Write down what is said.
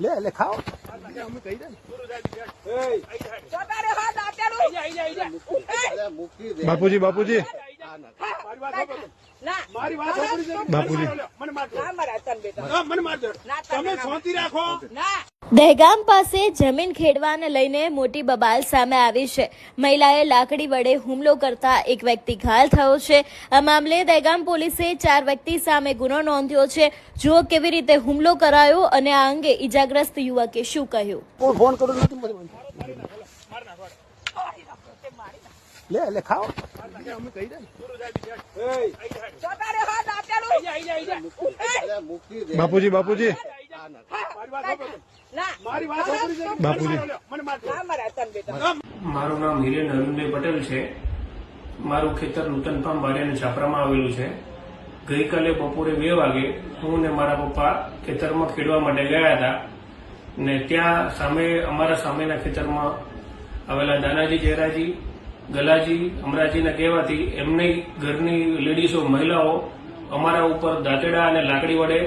લે લે ખાઓ અમે કહી દે. બાપુજી બાપુજી ના મારી વાત બાપુજી. મને મારજો. મને મારજો. તમે તમે શાંતિ રાખો ના દહેગામ પાસે જમીન ખેડવાને લઈને મોટી બબાલ સામે આવી છે. મહિલાએ લાકડી વડે હુમલો કરતા એક વ્યક્તિ ઘાયલ થયો છે. આ મામલે દહેગામ પોલીસે ચાર વ્યક્તિ સામે ગુનો નોંધ્યો છે. જો કેવી રીતે હુમલો કરાયો અને આ અંગે ઈજાગ્રસ્ત યુવકે શું કહ્યું? ફોન કરું લે લે ખાઓ. જતા રે હા બાપુજી બાપુજી. મારી નામ હિરેન અરુણભાઈ પટેલ છે. મારું ખેતર નૂતન ફાર્મ બારિયાની છાપરામાં આવેલું છે. ગઈકાલે બપોરે બે વાગે હું ને મારા પપ્પા ખેતરમાં ખેડવા માટે ગયા હતા. ને ત્યાં સામે, અમારા સામેના ખેતરમાં આવેલા દાનાજી, જયરાજી, ગલાજી, અમરાજીના કહેવાથી એમની ઘરની લેડીઝો મહિલાઓ અમારા ઉપર દાંતેડા અને લાકડી વડે